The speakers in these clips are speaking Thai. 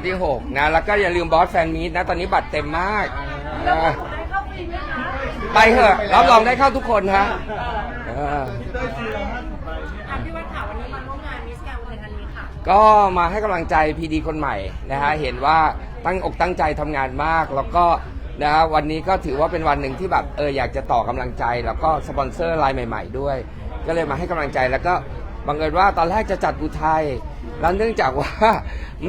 วันที่ 6 นะ แล้วก็อย่าลืมบอสแฟนมีตนะ ตอนนี้บัตรเต็มมากนะไปเถอะ รับรองได้เข้าทุกคนฮะเอออะพี่วัดค่ะวันนี้มาร่วมงานมิสแกรนด์อุทัยธานีค่ะ ก็มาให้กำลังใจพีดีคนใหม่นะฮะ เห็นว่าตั้งอกตั้งใจทำงานมาก แล้วก็นะฮะวันนี้ก็ถือว่าเป็นวันหนึ่งที่แบบเอออยากจะต่อกำลังใจ แล้วก็สปอนเซอร์รายใหม่ ๆ ด้วย ก็เลยมาให้กำลังใจแล้วก็บังเอิญว่าตอนแรกจะจัดอุทัย แล้วเนื่องจากว่า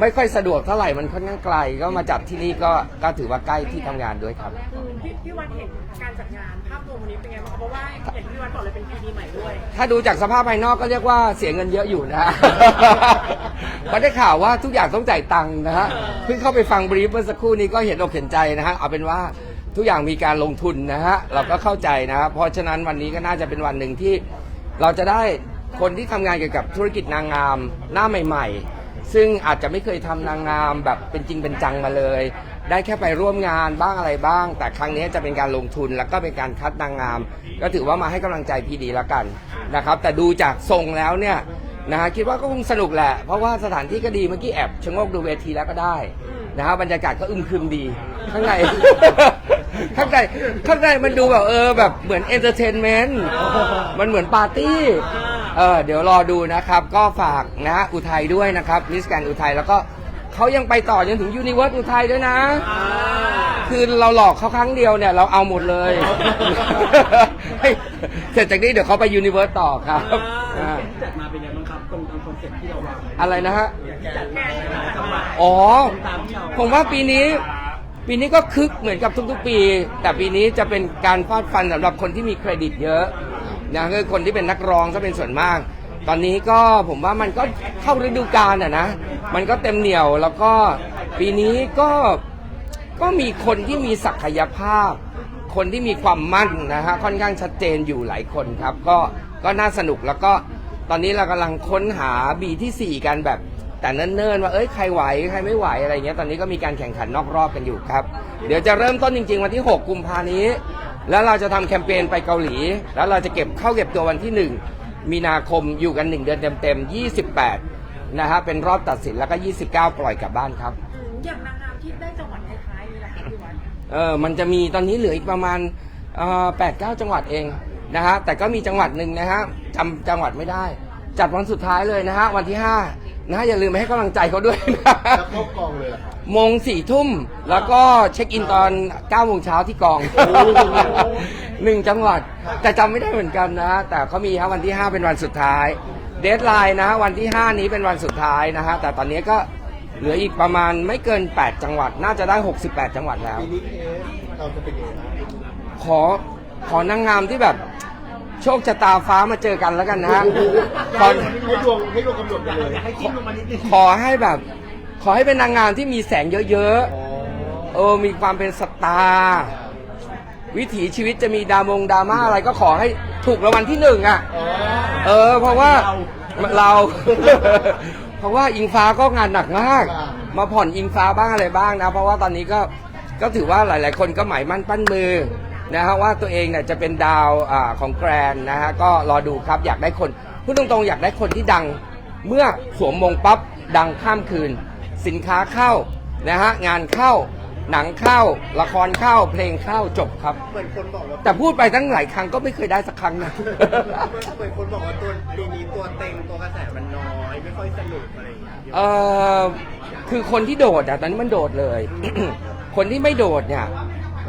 ไม่ค่อยสะดวกเท่าไหร่มันค่อนข้างไกล ก็มาจัดที่นี่ก็ก็ถือว่าใกล้ที่ทำงานด้วยครับอืมพี่พี่วัดเห็นการจัดงานภาพรวมวันนี้เป็นไงบ้างคะเพราะว่าอย่างที่พี่วัดบอกเลยเป็นพีดีใหม่ด้วย ถ้าดูจากสภาพภายนอกก็เรียกว่าเสียเงินเยอะอยู่นะฮะเพราะได้ข่าวว่าทุกอย่างต้องจ่ายตังค์นะฮะ เพิ่งเข้าไปฟังบรีฟเมื่อสักครู่นี้ก็เห็นอกเห็นใจนะฮะ เอาเป็นว่าทุกอย่างมีการลงทุนนะฮะ เราก็เข้าใจนะฮะเพราะฉะนั้นวันนี้ก็น่าจะเป็นวันหนึ่งที่เราจะได้ คนที่ทำงานเกี่ยวกับธุรกิจนางงามหน้าใหม่ ๆ ซึ่งอาจจะไม่เคยทำนางงามแบบเป็นจริงเป็นจังมาเลย ได้แค่ไปร่วมงานบ้างอะไรบ้าง แต่ครั้งนี้จะเป็นการลงทุนแล้วก็เป็นการคัดนางงาม ก็ถือว่ามาให้กำลังใจพีดีแล้วกันนะครับ แต่ดูจากทรงแล้วเนี่ยนะฮะคิดว่าก็คงสนุกแหละ เพราะว่าสถานที่ก็ดีเมื่อกี้แอบชะโงกดูเวทีแล้วก็ได้นะฮะบรรยากาศก็อึมครึมดี ข้างใน ข้างในข้างในมันดูแบบเออแบบเหมือนเอนเตอร์เทนเมนต์มันเหมือนปาร์ตี้ เออเดี๋ยวรอดูนะครับ ก็ฝากนะฮะอุทัยด้วยนะครับมิสแกนอุทัยแล้วก็เขายังไปต่อจนถึงยูนิเวิร์สอุทัยด้วยนะ คือเราหลอกเขาครั้งเดียวเนี่ยเราเอาหมดเลย เสร็จจากนี้เดี๋ยวเขาไปยูนิเวิร์สต่อครับอ่าจัดมาเป็นไงบ้างครับตรงตามคอนเซ็ปต์ที่เราวางไว้อะไรนะฮะ จัดมาจังหวะอ๋อ ตามที่เราผมว่าปีนี้ปีนี้ก็คึกเหมือนกับทุกๆปี แต่ปีนี้จะเป็นการฟาดฟันสำหรับคนที่มีเครดิตเยอะ นะคือคนที่เป็นนักร้องซะเป็นส่วนมาก ตอนนี้ก็ผมว่ามันก็เข้าฤดูกาลอะนะ มันก็เต็มเหนียวแล้วก็ปีนี้ก็ก็มีคนที่มีศักยภาพ คนที่มีความมั่นนะฮะค่อนข้างชัดเจนอยู่หลายคนครับ ก็ก็น่าสนุกแล้วก็ตอนนี้เรากำลังค้นหาบีที่ 4 กันแบบ แต่เนิ่นๆว่าเอ้ยใครไหวใครไม่ไหวอะไรเงี้ยตอนนี้ก็มีการแข่งขันนอกรอบกันอยู่ครับ เดี๋ยวจะเริ่มต้นจริง ๆ วันที่ 6 กุมภานี้ แล้วเราจะทำแคมเปญไปเกาหลี แล้วเราจะเก็บเข้าเก็บตัววันที่ 1 มีนาคมอยู่กัน 1 เดือนเต็มๆ28นะฮะเป็นรอบตัดสินแล้วก็ 29 ปล่อยกลับบ้านครับอืมอย่างนางงามที่ได้จังหวัดท้ายๆนี่แหละค่ะพี่วัดเออมันจะมีตอนนี้เหลืออีกประมาณแปดเก้าจังหวัดเองนะฮะแต่ก็มีจังหวัดหนึ่งนะฮะจำจังหวัดไม่ได้ จัดวันสุดท้ายเลยนะฮะวันที่ห้า นะฮะอย่าลืมไปให้กำลังใจเขาด้วยนะจะเข้ากองเลยเหรอครับ โมงสี่ทุ่มแล้วก็เช็คอินตอน9ก้าโมงเช้าที่กองหนึ่งจังหวัด แต่จำไม่ได้เหมือนกันนะ แต่เขามีฮะวันที่ 5 เป็นวันสุดท้าย เดทไลน์นะฮะวันที่ 5 นี้เป็นวันสุดท้ายนะฮะแต่ตอนนี้ก็เหลืออีกประมาณไม่เกิน 8 จังหวัด น่าจะได้ 68 จังหวัดแล้ว ปีนี้เคสเราจะเป็นยังไงบ้างขอขอนางงามที่แบบ โชคชะตาฟ้ามาเจอกันแล้วกันนะฮะขอให้ดวงให้ดวงกำหนดไปเลยอยากให้จิ้มลงมานิดนึงขอให้แบบ ขอให้เป็นนางงามที่มีแสงเยอะอ๋อๆเออมีความเป็นสตาร์วิถีชีวิตจะมีดามงดราม่าอะไรก็ขอให้ถูกรางวัลที่หนึ่งอะอ๋อเออ เพราะว่าเรา เพราะว่าอิงฟ้าก็งานหนักมาก มาผ่อนอิงฟ้าบ้างอะไรบ้างนะ เพราะว่าตอนนี้ก็ก็ถือว่าหลาย ๆ คนก็หมายมั่นปั้นมือ นะฮะว่าตัวเองเนี่ยจะเป็นดาวอาของแกรนนะฮะก็รอดูครับอยากได้คนพูดตรงๆ อยากได้คนที่ดัง เมื่อสวมมงปั๊บดังข้ามคืน สินค้าเข้านะฮะงานเข้าหนังเข้าละครเข้าเพลงเข้าจบครับ เหมือนคนบอกว่าแต่พูดไปตั้งหลายครั้งก็ไม่เคยได้สักครั้งนะเหมือนคนบอกว่าตัวปีนี้ตัวเต็งตัวกระแสมันน้อยไม่ค่อยสนุกอะไรอย่างเงี้ยเออคือคนที่โดดอะตอนนี้มันโดดเลย คนที่ไม่โดดเนี่ย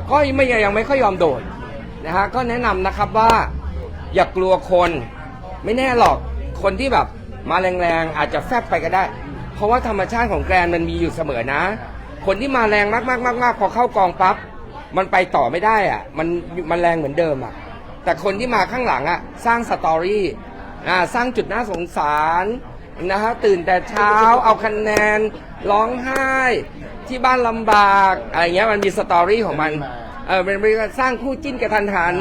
ก็ไม่ยังไม่ค่อยยอมโดดนะฮะก็แนะนำนะครับว่าอย่ากลัวคน ไม่แน่หรอกคนที่แบบมาแรงๆอาจจะแฟบไปก็ได้ เพราะว่าธรรมชาติของแกรนมันมีอยู่เสมอนะ คนที่มาแรงมากๆๆๆพอเข้ากองปั๊บมันไปต่อไม่ได้อะมันมันแรงเหมือนเดิมอะแต่คนที่มาข้างหลังอะสร้างสตอรี่อ่าสร้างจุดน่าสงสารนะฮะตื่นแต่เช้าเอาคะแนนร้องไห้ ที่บ้านลำบากอะไรเงี้ยมันมีสตอรี่ของมัน เออเป็นเป็นการสร้างคู่จิ้นกระทันหัน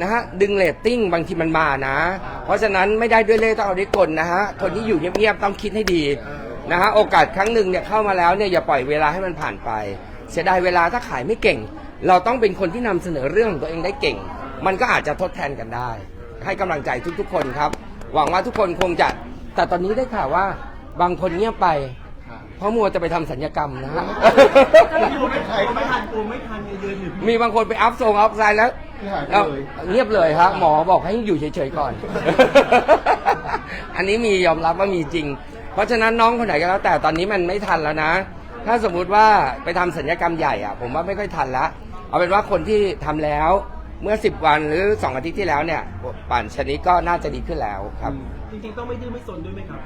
นะฮะดึงเรตติ้งบางทีมันมานะ เพราะฉะนั้นไม่ได้ด้วยเล่ห์ต้องเอาด้วยกลนะฮะคนที่อยู่เงียบๆต้องคิดให้ดีนะฮะโอกาสครั้งหนึ่งเนี่ยเข้ามาแล้วเนี่ยอย่าปล่อยเวลาให้มันผ่านไป เสียดายเวลาถ้าขายไม่เก่ง เราต้องเป็นคนที่นำเสนอเรื่องของตัวเองได้เก่ง มันก็อาจจะทดแทนกันได้ ให้กำลังใจทุกๆ คนครับ หวังว่าทุกคนคงจะแต่ตอนนี้ได้ข่าวว่าบางคนเงียบไป เพราะมัวจะไปทำสัญญกรรมนะฮะกลัวไม่ทันกลัวไม่ทันกลัวไม่ทันเนี่ยยืนอยู่มีบางคนไปอัพทรงอัพไซด์แล้วหายไปเลย เงียบเลยฮะหมอบอกให้อยู่เฉยๆก่อน อันนี้มียอมรับว่ามีจริง เพราะฉะนั้นน้องคนไหนก็แล้วแต่ตอนนี้มันไม่ทันแล้วนะ ถ้าสมมุติว่าไปทำสัญญกรรมใหญ่อะผมว่าไม่ค่อยทันละเอาเป็นว่าคนที่ทำแล้วเมื่อ 10 วันหรือ 2 อาทิตย์ที่แล้วเนี่ยป่านชนิดก็น่าจะดีขึ้นแล้วครับ จริงๆต้องไม่ดื้อไม่สนด้วยไหมครับ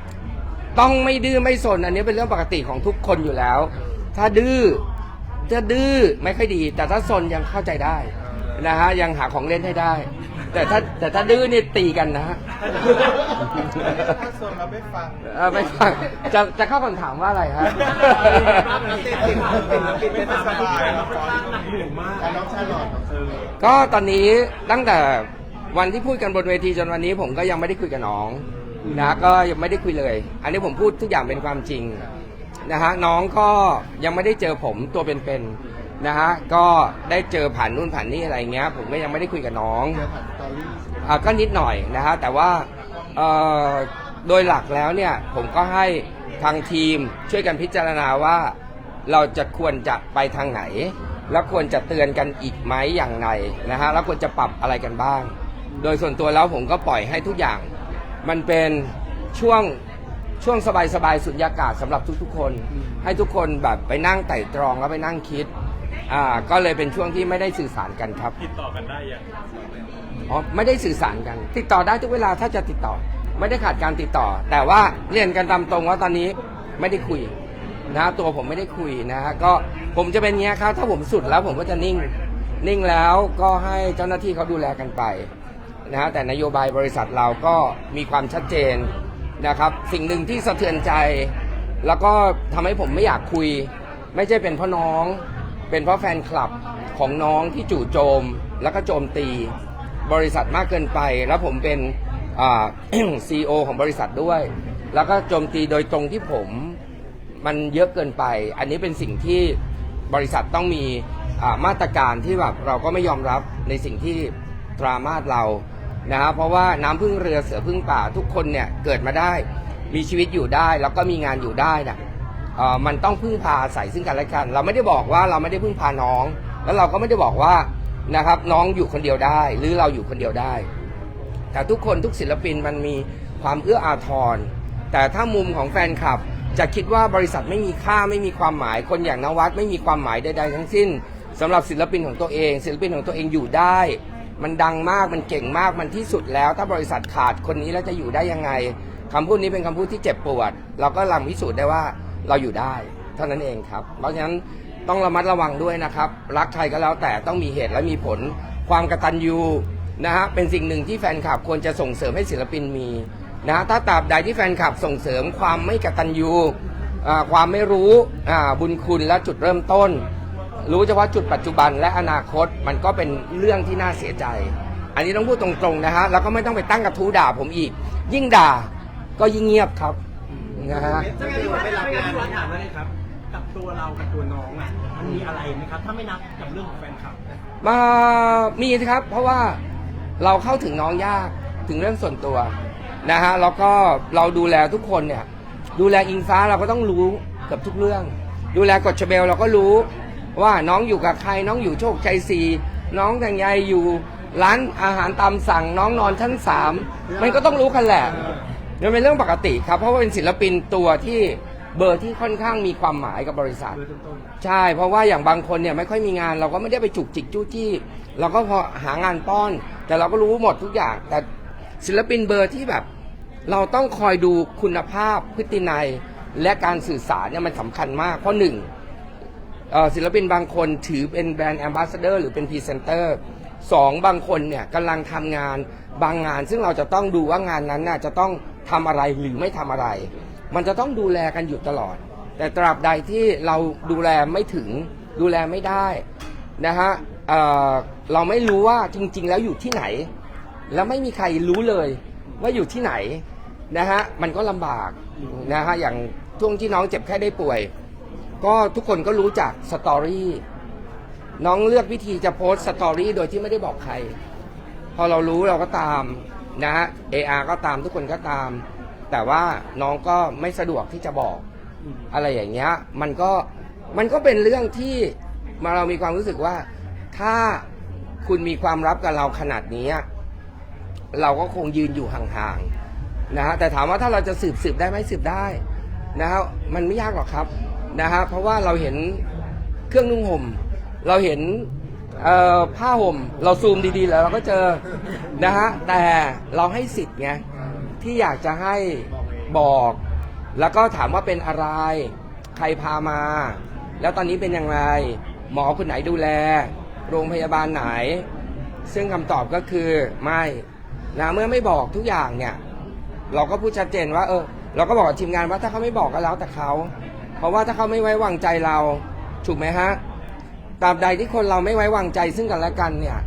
ต้องไม่ดื้อไม่สนอันนี้เป็นเรื่องปกติของทุกคนอยู่แล้ว ถ้าดื้อถ้าดื้อไม่ค่อยดี แต่ถ้าสนยังเข้าใจได้นะฮะยังหาของเล่นให้ได้ แต่ถ้าแต่ถ้าดื้อนี่ตีกันนะฮะถ้าโซนเราไม่ฟังเออไม่ฟังจะจะเข้าคำถามว่าอะไรฮะปิดเป็นสบายมันค่อนข้างหนักหน่วงมากอะน้องชาลอตเออก็ตอนนี้ตั้งแต่วันที่พูดกันบนเวทีจนวันนี้ผมก็ยังไม่ได้คุยกับน้อง นะก็ยังไม่ได้คุยเลย อันนี้ผมพูดทุกอย่างเป็นความจริงนะฮะน้องก็ยังไม่ได้เจอผมตัวเป็นๆนะฮะก็ได้เจอผ่านนู่นผ่านนี่อะไรเงี้ย ผมก็ยังไม่ได้คุยกับน้องเจอผ่านสตอรี่อ่าก็นิดหน่อยนะฮะแต่ว่าเอ่อโดยหลักแล้วเนี่ยผมก็ให้ทางทีมช่วยกันพิจารณาว่า เราจะควรจะไปทางไหน แล้วควรจะเตือนกันอีกไหมอย่างไรนะฮะแล้วควรจะปรับอะไรกันบ้าง โดยส่วนตัวแล้วผมก็ปล่อยให้ทุกอย่าง มันเป็นช่วงช่วงสบายๆสุญญากาศสำหรับทุกๆ คน ให้ทุกคนแบบไปนั่งไต่ตรองแล้วไปนั่งคิดอ่าก็เลยเป็นช่วงที่ไม่ได้สื่อสารกันครับติดต่อกันได้ยังอ๋อไม่ได้สื่อสารกัน ติดต่อได้ทุกเวลาถ้าจะติดต่อ ไม่ได้ขาดการติดต่อ แต่ว่าเรียนกันตามตรงว่าตอนนี้ไม่ได้คุยนะฮะตัวผมไม่ได้คุยนะฮะก็ผมจะเป็นเงี้ยครับถ้าผมสุดแล้วผมก็จะนิ่ง นิ่งแล้วก็ให้เจ้าหน้าที่เขาดูแลกันไป นะฮะแต่นโยบายบริษัทเราก็มีความชัดเจนนะครับ สิ่งหนึ่งที่สะเทือนใจ แล้วก็ทำให้ผมไม่อยากคุย ไม่ใช่เป็นเพราะน้อง เป็นเพราะแฟนคลับของน้องที่จู่โจมแล้วก็โจมตี บริษัทมากเกินไป แล้วผมเป็นอ่าซีอของบริษัทด้วย แล้วก็โจมตีโดยตรงที่ผมมันเยอะเกินไป อันนี้เป็นสิ่งที่บริษัทต้องมีมาตรการที่แบบเราก็ไม่ยอมรับในสิ่งที่ตรามาดเรา นะฮะเพราะว่าน้ำพึ่งเรือเสือพึ่งป่าทุกคนเนี่ยเกิดมาได้ มีชีวิตอยู่ได้ แล้วก็มีงานอยู่ได้นะเอ่อมันต้องพึ่งพาอาศัยซึ่งกันและกัน เราไม่ได้บอกว่าเราไม่ได้พึ่งพาน้อง แล้วเราก็ไม่ได้บอกว่านะครับน้องอยู่คนเดียวได้ หรือเราอยู่คนเดียวได้ แต่ทุกคนทุกศิลปินมันมีความเอื้ออาทร แต่ถ้ามุมของแฟนคลับ จะคิดว่าบริษัทไม่มีค่าไม่มีความหมาย คนอย่างนวัดไม่มีความหมายใดๆทั้งสิ้นสำหรับศิลปินของตัวเอง ศิลปินของตัวเองอยู่ได้ มันดังมากมันเก่งมากมันที่สุดแล้ว ถ้าบริษัทขาดคนนี้แล้วจะอยู่ได้ยังไงคำพูดนี้เป็นคำพูดที่เจ็บปวด เราก็ลังพิสูจน์ได้ว่าเราอยู่ได้ เท่านั้นเองครับ เพราะฉะนั้นต้องระมัดระวังด้วยนะครับ รักใครก็แล้วแต่ต้องมีเหตุและมีผล ความกระตัญญูนะฮะเป็นสิ่งหนึ่งที่แฟนคลับควรจะส่งเสริมให้ศิลปินมีนะฮะถ้าตราบใดที่แฟนคลับส่งเสริมความไม่กระตัญญูความไม่รู้บุญคุณและจุดเริ่มต้น รู้เฉพาะจุดปัจจุบันและอนาคตมันก็เป็นเรื่องที่น่าเสียใจ อันนี้ต้องพูดตรงๆนะฮะแล้วก็ไม่ต้องไปตั้งกระทู้ด่าผมอีก ยิ่งด่าก็ยิ่งเงียบครับนะฮะจะไม่ว่าไม่รับงานไม่ถามอะไรครับ กับตัวเรากับตัวน้องอะมันมีอะไรไหมครับ ถ้าไม่นับกับเรื่องของแฟนคลับมามีสิครับ เพราะว่าเราเข้าถึงน้องยากถึงเรื่องส่วนตัวนะฮะแล้วก็เราดูแลทุกคนเนี่ย ดูแลอิงฟ้าเราก็ต้องรู้เกับทุกเรื่อง ดูแลกฎชเบลเราก็รู้ ว่าน้องอยู่กับใครน้องอยู่โชคชัยสี่น้องแตงยายอยู่ร้านอาหารตามสั่งน้องนอนชั้นสามมันก็ต้องรู้กันแหละมันเป็นเรื่องปกติครับ เพราะว่าเป็นศิลปินตัวที่เบอร์ที่ค่อนข้างมีความหมายกับบริษัท ใช่ เพราะว่าอย่างบางคนเนี่ยไม่ค่อยมีงานเราก็ไม่ได้ไปจุกจิกจู้จี้ เราก็พอหางานป้อน แต่เราก็รู้หมดทุกอย่าง แต่ศิลปินเบอร์ที่แบบ เราต้องคอยดูคุณภาพพฤตินัย และการสื่อสารเนี่ยมันสำคัญมากเพราะหนึ่ง ศิลปินบางคนถือเป็นแบรนด์แอมบาสเดอร์หรือเป็นพรีเซนเตอร์สองบางคนเนี่ยกำลังทำงานบางงาน ซึ่งเราจะต้องดูว่างานนั้นน่ะจะต้องทำอะไรหรือไม่ทำอะไร มันจะต้องดูแลกันอยู่ตลอด แต่ตราบใดที่เราดูแลไม่ถึงดูแลไม่ได้นะฮะเเราไม่รู้ว่าจริง ๆ แล้วอยู่ที่ไหน แล้วไม่มีใครรู้เลยว่าอยู่ที่ไหนนะฮะมันก็ลำบากนะฮะอย่างช่วงที่น้องเจ็บแค่ได้ป่วย ก็ทุกคนก็รู้จักสตอรี่น้องเลือกวิธีจะโพสต์สตอรี่โดยที่ไม่ได้บอกใคร พอเรารู้เราก็ตามนะฮะเออาก็ตามทุกคนก็ตาม แต่ว่าน้องก็ไม่สะดวกที่จะบอกอะไรอย่างเงี้ย มันก็มันก็เป็นเรื่องที่มาเรามีความรู้สึกว่า ถ้าคุณมีความลับกับเราขนาดนี้ เราก็คงยืนอยู่ห่างๆนะฮะแต่ถามว่าถ้าเราจะสืบสืบได้ไหมสืบได้นะฮะมันไม่ยากหรอกครับ นะฮะเพราะว่าเราเห็นเครื่องนุ่งห่ม เราเห็นผ้าห่ม เราซูมดีๆ แล้วเราก็เจอนะฮะแต่เราให้สิทธิ์ไงที่อยากจะให้บอก แล้วก็ถามว่าเป็นอะไร ใครพามา แล้วตอนนี้เป็นอย่างไร หมอคนไหนดูแล โรงพยาบาลไหน ซึ่งคำตอบก็คือไม่นะเมื่อไม่บอกทุกอย่างเนี่ย เราก็พูดชัดเจนว่า เออ เราก็บอกทีมงานว่าถ้าเขาไม่บอกก็แล้วแต่เขา เพราะว่าถ้าเขาไม่ไว้วางใจเรา ถูกไหมฮะตราบใดที่คนเราไม่ไว้วางใจซึ่งกันและกันเนี่ย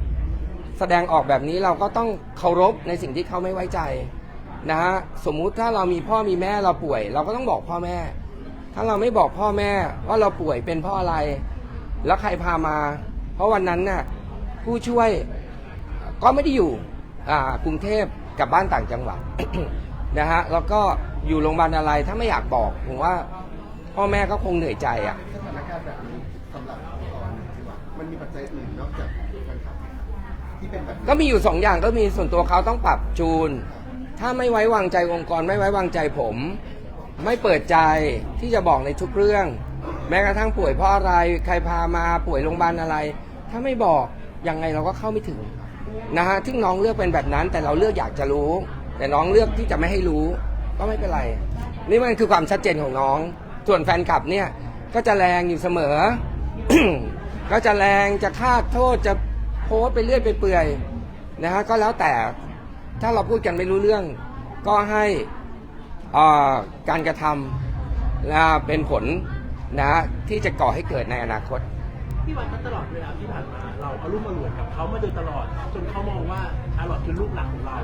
แสดงออกแบบนี้เราก็ต้องเคารพในสิ่งที่เขาไม่ไว้ใจนะฮะสมมุติถ้าเรามีพ่อมีแม่เราป่วย เราก็ต้องบอกพ่อแม่ ถ้าเราไม่บอกพ่อแม่ว่าเราป่วยเป็นเพราะอะไร แล้วใครพามา เพราะวันนั้นน่ะผู้ช่วยก็ไม่ได้อยู่กรุงเทพกับบ้านต่างจังหวัดนะฮะแล้วก็อยู่โรงพยาบาลอะไรถ้าไม่อยากบอกผมว่า พ่อแม่ก็คงเหนื่อยใจอะ สถานการณ์แบบนี้สำหรับตอนที่ว่ามันมีปัจจัยอื่นนอกจากแฟนคลับที่เป็นแบบนี้ก็มีอยู่สองอย่างก็มีส่วนตัวเขาต้องปรับจูน ถ้าไม่ไว้วางใจองค์กรไม่ไว้วางใจผม ไม่เปิดใจที่จะบอกในทุกเรื่อง แม้กระทั่งป่วยเพราะอะไรใครพามาป่วยโรงพยาบาลอะไร ถ้าไม่บอกยังไงเราก็เข้าไม่ถึงนะฮะที่น้องเลือกเป็นแบบนั้น แต่เราเลือกอยากจะรู้ แต่น้องเลือกที่จะไม่ให้รู้ ก็ไม่เป็นไร นี่มันคือความชัดเจนของน้อง ส่วนแฟนคลับเนี่ยก็จะแรงอยู่เสมอ ก็จะแรงจะคาดโทษจะโพสไปเรื่อยไปเปื่อยนะฮะก็แล้วแต่ถ้าเราพูดกันไม่รู้เรื่อง ก็ให้อ่าการกระทำนะเป็นผลนะที่จะก่อให้เกิดในอนาคตพี่วันก็ตลอดเวลาที่ผ่านมาเราเอาลูกมารวมกับเขามาโดยตลอดจนเขามองว่า ชาลอตคือลูกหลักของเรา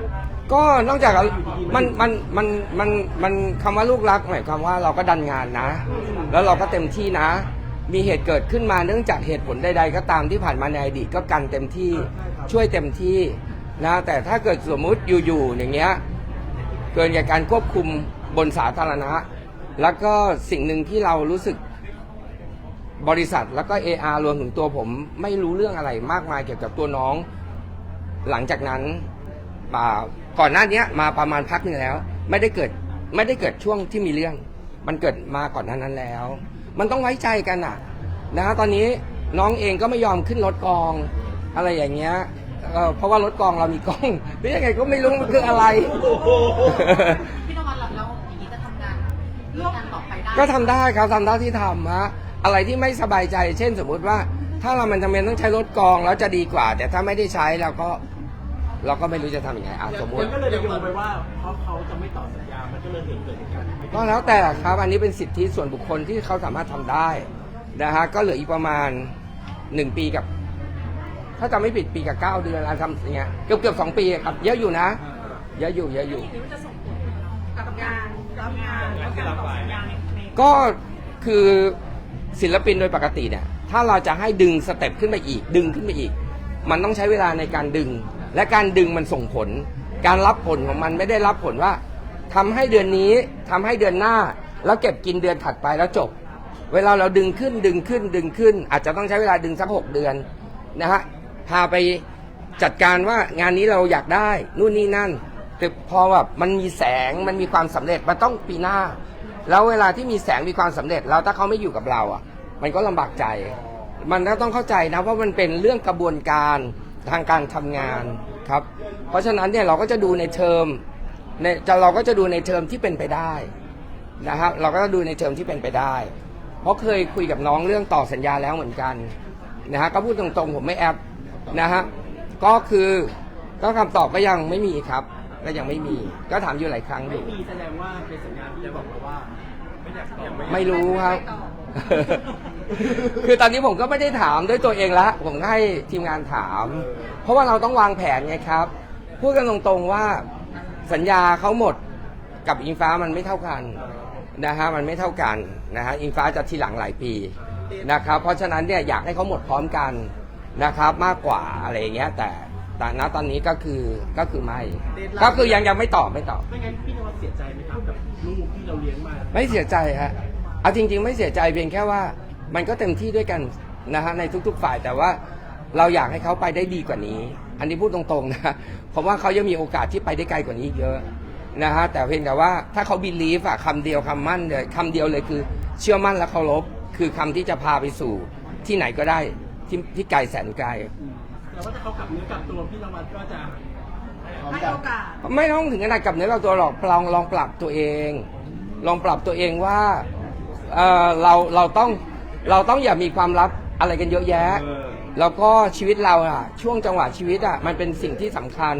ก็นอกจากมันมันมันมันมันคำว่าลูกรักหมายความว่าเราก็ดันงานนะ แล้วเราก็เต็มที่นะ มีเหตุเกิดขึ้นมาเนื่องจากเหตุผลใด ๆ ก็ตามที่ผ่านมาในอดีตก็กันเต็มที่ช่วยเต็มที่นะแต่ถ้าเกิดสมมุติอยู่ๆอย่างเงี้ยเกินจากการควบคุมบนสาธารณะ แล้วก็สิ่งหนึ่งที่เรารู้สึกบริษัทแล้วก็ AR รวมถึงตัวผมไม่รู้เรื่องอะไรมากมายเกี่ยวกับตัวน้อง หลังจากนั้นอ่าก่อนหน้านี้มาประมาณพักหนึ่งแล้ว ไม่ได้เกิดไม่ได้เกิดช่วงที่มีเรื่อง มันเกิดมาก่อนหน้านั้นแล้ว มันต้องไว้ใจกันอะนะฮะตอนนี้น้องเองก็ไม่ยอมขึ้นรถกอง อะไรอย่างเงี้ยเอ่อเพราะว่ารถกองเรามีกล้องหรือยังไงก็ไม่รู้มันคืออะไร พี่นวัดเราแล้วอย่างนี้จะทำงานร่วมกันต่อไปได้ก็ทำได้ครับทำเท่าที่ทำฮะอะไรที่ไม่สบายใจ เช่นสมมุติว่า ถ้าเรามันจำเป็นต้องใช้รถกองแล้วจะดีกว่า แต่ถ้าไม่ได้ใช้เราก็ เราก็ไม่รู้จะทำยังไงอะสมมมัตินก็เลยไปโยงไปว่าเขาเขาจะไม่ต่อสัญญา มันก็เลยเห็นเกิดเหตุการณ์ไม่ดีก็แล้วแต่ครับอันนี้เป็นสิทธิส่วนบุคคลที่เขาสามารถทำได้นะฮะก็เหลืออีกประมาณหนึ่งปีกับ ถ้าจำไม่ผิดปีกับเก้าเดือนอะไรทำอย่างเงี้ยเกือบเกือบสองปีครับเยอะอยู่นะ เยอะอยู่เยอะอยู่ ทีนี้มันจะส่งผลกับการรับงานและการต่อสัญญาในในก็คือศิลปินโดยปกติเนี่ย ถ้าเราจะให้ดึงสเต็ปขึ้นไปอีก ดึงขึ้นไปอีก มันต้องใช้เวลาในการดึง และการดึงมันส่งผล การรับผลของมันไม่ได้รับผลว่าทำให้เดือนนี้ทำให้เดือนหน้า แล้วเก็บกินเดือนถัดไปแล้วจบ เวลาเราดึงขึ้นดึงขึ้นดึงขึ้น อาจจะต้องใช้เวลาดึงสักหกเดือนนะฮะพาไปจัดการว่างานนี้เราอยากได้นู่นนี่นั่นแต่พอแบบมันมีแสงมันมีความสำเร็จมันต้องปีหน้า แล้วเวลาที่มีแสงมีความสำเร็จแล้วถ้าเขาไม่อยู่กับเราอะ มันก็ลำบากใจ มันก็ต้องเข้าใจนะว่ามันเป็นเรื่องกระบวนการ ทางการทำงานครับ เพราะฉะนั้นเนี่ยเราก็จะดูในเทอมในจะเราก็จะดูในเทอมที่เป็นไปได้นะครับเราก็จะดูในเทอมที่เป็นไปได้ เพราะเคยคุยกับน้องเรื่องต่อสัญญาแล้วเหมือนกันนะฮะก็พูดตรงๆ ผมไม่แอบนะฮะก็คือก็คำตอบก็ยังไม่มีครับ ก็ยังไม่มี ก็ถามอยู่หลายครั้งอไม่ยู่ มีแสดงว่าเป็นสัญญาณที่จะบอกเราว่า ไม่อยากต่อไม่รู้ครับ คือตอนนี้ผมก็ไม่ได้ถามด้วยตัวเองละผมก็ให้ทีมงานถาม เพราะว่าเราต้องวางแผนไงครับ พูดกันตรงๆว่าสัญญาเขาหมดกับอิงฟ้ามันไม่เท่ากันนะฮะมันไม่เท่ากันนะฮะอิงฟ้าจะทีหลังหลายปีนะครับ เพราะฉะนั้นเนี่ยอยากให้เขาหมดพร้อมกันนะครับมากกว่าอะไรอย่างเงี้ยแต่ แต่ณตอนนี้ก็คือก็คือไม่ก็คือยังยังไม่ตอบไม่ตอบ ไม่งั้นพี่นวัดเสียใจไหมครับกับลูกที่เราเลี้ยงมา ไม่เสียใจฮะเอาจริง ๆ ไม่เสียใจเพียงแค่ว่ามันก็เต็มที่ด้วยกันนะฮะในทุก ๆ ฝ่ายแต่ว่าเราอยากให้เขาไปได้ดีกว่านี้ อันนี้พูดตรงๆนะเพราะว่าเขายังมีโอกาสที่ไปได้ไกลกว่านี้อีกเยอะนะฮะแต่เพียงแต่ว่าถ้าเขาบิลีฟอะคำเดียวคำมั่นเลยคำเดียวเลยคือ เชื่อมั่นและเคารพคือคำที่จะพาไปสู่ที่ไหนก็ได้ที่ที่ไกลแสนไกล แต่ว่าถ้าเขากลับเนื้อกลับตัวพี่นวัดก็จะพร้อมให้กันโอกาส ไม่ต้องถึงขนาดกับเนื้อกับตัวหรอกลองลองปรับตัวเอง ลองปรับตัวเองว่าเออเราเราต้องเราต้องอย่ามีความลับอะไรกันเยอะแยะ เออ แล้วก็ชีวิตเราอะช่วงจังหวะชีวิตอะมันเป็นสิ่งที่สำคัญ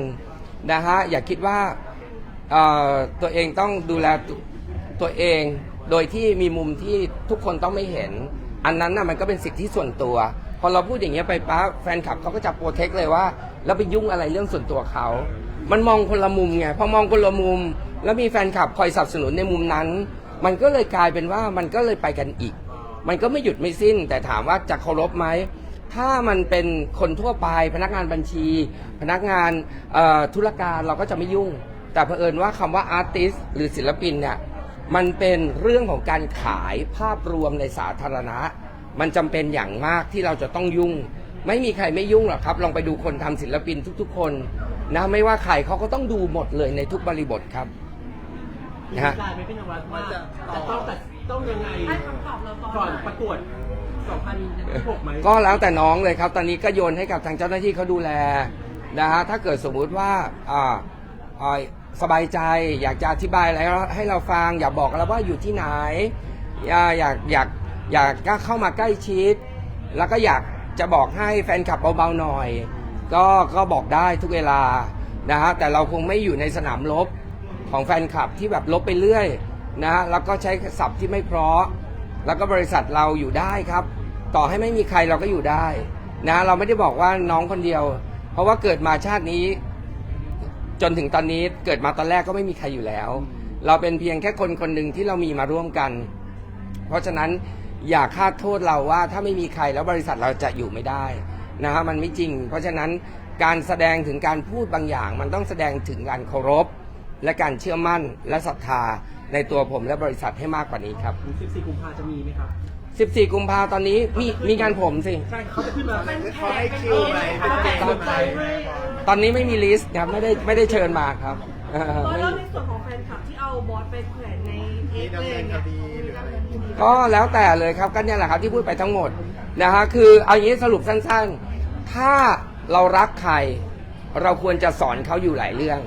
นะฮะอย่าคิดว่าเอ่อตัวเองต้องดูแลตัวตัวเอง โดยที่มีมุมที่ทุกคนต้องไม่เห็น อันนั้นน่ะมันก็เป็นสิทธิส่วนตัว พอเราพูดอย่างเงี้ยไปปั๊บแฟนคลับเขาก็จะโปรเทคเลยว่า แล้วไปยุ่งอะไรเรื่องส่วนตัวเขา มันมองคนละมุมไงพอมองคนละมุม แล้วมีแฟนคลับคอยสนับสนุนในมุมนั้น มันก็เลยกลายเป็นว่ามันก็เลยไปกันอีก มันก็ไม่หยุดไม่สิ้น แต่ถามว่าจะเคารพไหมถ้ามันเป็นคนทั่วไปพนักงานบัญชี พนักงานธุรการเราก็จะไม่ยุ่ง แต่เผอิญว่าคำว่าอาร์ติสหรือศิลปินเนี่ยมันเป็นเรื่องของการขายภาพรวมในสาธารณะ มันจำเป็นอย่างมากที่เราจะต้องยุ่ง ไม่มีใครไม่ยุ่งหรอกครับ ลองไปดูคนทำศิลปินทุกๆ คนนะไม่ว่าใครเขาก็ต้องดูหมดเลยในทุกบริบทครับมีนะฮะการไหมพี่นวัดว่าจะต้องแต่ต้องยังไงให้คำตอบเราตอนก่อนไหนประกวด2026ไหมก็แล้วแต่น้องเลยครับ ตอนนี้ก็โยนให้กับทางเจ้าหน้าที่เขาดูแลนะฮะถ้าเกิดสมมุติว่าอ่าอ่าสบายใจอยากจะอธิบายอะไรให้เราฟัง อยากบอกเราว่าอยู่ที่ไหนอยากอยาก อยากก็เข้ามาใกล้ชิด แล้วก็อยากจะบอกให้แฟนคลับเบาๆหน่อย ก็ก็บอกได้ทุกเวลานะฮะแต่เราคงไม่อยู่ในสนามรบของแฟนคลับที่แบบลบไปเรื่อยนะฮะแล้วก็ใช้ศัพท์ที่ไม่เพราะ แล้วก็บริษัทเราอยู่ได้ครับ ต่อให้ไม่มีใครเราก็อยู่ได้นะเราไม่ได้บอกว่าน้องคนเดียว เพราะว่าเกิดมาชาตินี้ จนถึงตอนนี้เกิดมาตอนแรกก็ไม่มีใครอยู่แล้ว เราเป็นเพียงแค่คนคนหนึ่งที่เรามีมาร่วมกัน เพราะฉะนั้น อย่าคาดโทษเราว่าถ้าไม่มีใครแล้วบริษัทเราจะอยู่ไม่ได้นะฮะมันไม่จริง เพราะฉะนั้นการแสดงถึงการพูดบางอย่าง มันต้องแสดงถึงการเคารพ และการเชื่อมั่นและศรัทธาในตัวผมและบริษัทให้มากกว่านี้ครับ 14กุมภาจะมีไหมครับ 14 กุมภาตอนนี้มีมีงานผมสิ ใช่เขาจะขึ้นมาเป็นแขเขากให้เป็นคิวไหมเอาแขกสนใจไหมตอนนี้ไม่มีลิสต์ครับไม่ได้ไม่ได้เชิญมาครับ เอ่อไม่แล้วในส่วนของแฟนคลับที่เอาบอสไปแขวนในเอ็มีกซ์ดำเลเนิยนคเนี่ยดีหรืออะไร ก็แล้วแต่เลยครับก็เนี่ยแหละครับที่พูดไปทั้งหมดนะฮะคือเอาอย่างนี้สรุปสั้นๆ ถ้าเรารักใคร เราควรจะสอนเขาอยู่หลายเรื่อง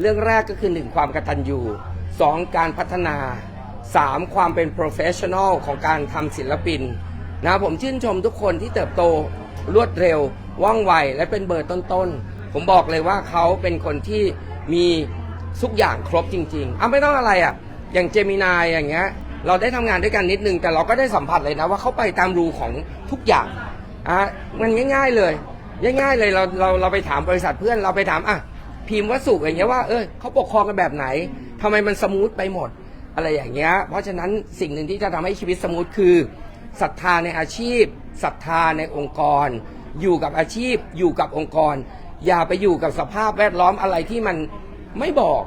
เรื่องแรกก็คือหนึ่งความกตัญญูสองการพัฒนาสามความเป็น professional ของการทำศิลปินนะผมชื่นชมทุกคนที่เติบโตรวดเร็ว ว่องไว และเป็นเบอร์ต้นๆ ผมบอกเลยว่าเขาเป็นคนที่มีทุกอย่างครบจริงๆอะไม่ต้องอะไรอะ อย่างเจมินายอย่างเงี้ย เราได้ทำงานด้วยกันนิดนึง แต่เราก็ได้สัมผัสเลยนะว่าเขาไปตามรูของทุกอย่างอะมันง่าย ๆเลยง่ายๆเลยเราเราเราไปถามบริษัทเพื่อนเราไปถามอะพิมพ์วัสุอย่างเงี้ยว่าเออเขาปกครองกันแบบไหนทำไมมันสมูทไปหมดอะไรอย่างเงี้ยเพราะฉะนั้นสิ่งหนึ่งที่จะทำให้ชีวิตสมูทคือศรัทธาในอาชีพศรัทธาในองค์กร อยู่กับอาชีพอยู่กับองค์กร อย่าไปอยู่กับสภาพแวดล้อมอะไรที่มันไม่บอก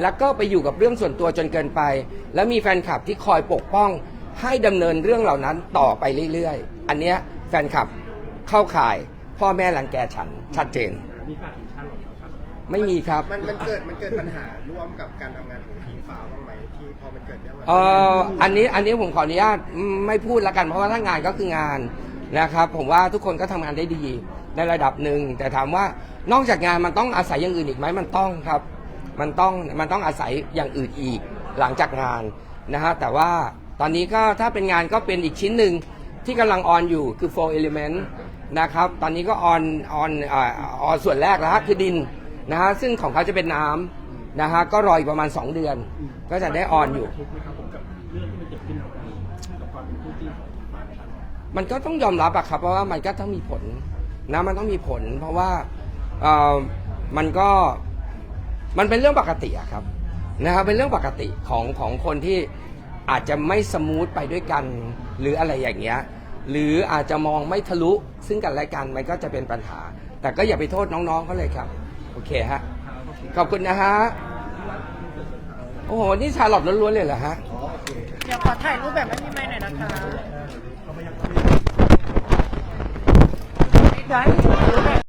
แล้วก็ไปอยู่กับเรื่องส่วนตัวจนเกินไป แล้วมีแฟนคลับที่คอยปกป้องให้ดำเนินเรื่องเหล่านั้นต่อไปเรื่อยๆ อันเนี้ยแฟนคลับเข้าข่าย พ่อแม่รังแกฉันชัดเจน มีฝากถึงชาลอตไหมครับไม่มีครับ มันมันเกิดมันเกิดปัญหาร่วมกับการทำงานของทีมฟ้าบ้างไหมที่พอมันเกิดเรื่องแบบเอ่ออันนี้อันนี้ผมขออนุญาตไม่พูดแล้วกันเพราะว่าถ้างานก็คืองานนะครับ ผมว่าทุกคนก็ทำงานได้ดีในระดับหนึ่งแต่ถามว่านอกจากงานมันต้องอาศัยอย่างอื่นอีกไหมมันต้องครับ มันต้องมันต้องอาศัยอย่างอื่นอีกหลังจากงานนะฮะแต่ว่าตอนนี้ก็ถ้าเป็นงานก็เป็นอีกชิ้นหนึ่งที่กำลังออนอยู่คือ four element นะครับ ตอนนี้ก็ออนออนออนส่วนแรกแล้วฮะคือดินนะฮะซึ่งของเขาจะเป็นน้ำนะฮะก็รออีกประมาณ 2 เดือน ก็จะได้ออนอยู่ มันก็ต้องยอมรับอะครับเพราะว่ามันก็ต้องมีผลนะมันต้องมีผล เพราะว่าเออมันก็ มันเป็นเรื่องปกติอะครับนะครับเป็นเรื่องปกติของของคนที่อาจจะไม่สมูทไปด้วยกัน หรืออะไรอย่างเงี้ยหรืออาจจะมองไม่ทะลุซึ่งกันและกันมันก็จะเป็นปัญหา แต่ก็อย่าไปโทษน้องๆเขาเลยครับ โอเคฮะขอบคุณนะฮะโอ้โหนี่ชาลอตล้วนๆเลยเหรอฮะเดี๋ยวขอถ่ายรูปแบบไม่มีไม้หน่อยนะคะเขาพยักได้